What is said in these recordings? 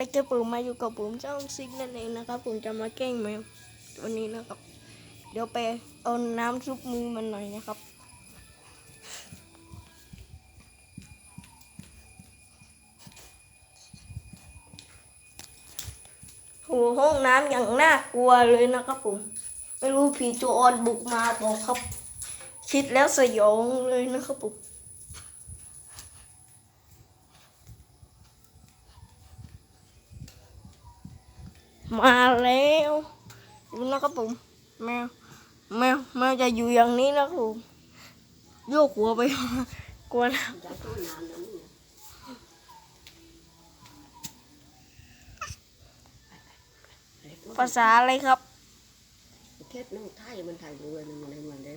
ไปเจอผมมาอยู่กับผมเจ้าซิกนั่นเองนะครับผมจะมาแกล้งแมวตัวนี้นะครับ เดี๋ยวไปเอาน้ำซุปมือมันหน่อยนะครับ โหห้องน้ำอย่างน่ากลัวเลยนะครับผมไม่รู้ผีจูออนบุกมาบอกครับ คิดแล้วสยองเลยนะครับผม มาแล้วดูนะครับผมแมวแมวแมวจะอยู่อย่างนี้นะครับผมโยกหัวไปมากลัวนะภาษาอะไรครับเทศน้องไทยมันไทยรวยมันอะไรมันได้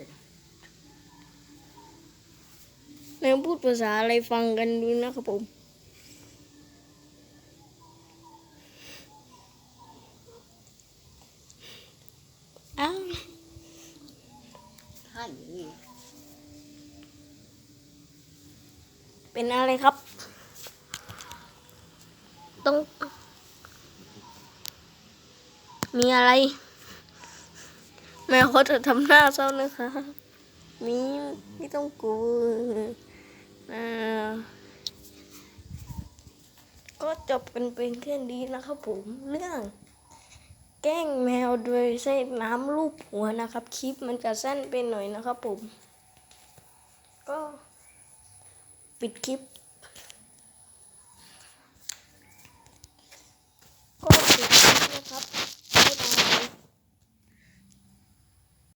แมวพูดภาษาอะไรฟังกันดูนะครับผม อ้าว ไทยนี่เป็นอะไรครับ ต้อง มีอะไร แมวเขาจะทำหน้าเศร้านะคะมีไม่ต้องกลัวอ่าก็จบกันเป็นแค่นี้นะครับผมเรื่อง แกล้งแมวโดยใช้น้ำลูบหัวนะครับ คลิปมันจะสั้นไปหน่อยนะครับผม ก็ปิดคลิป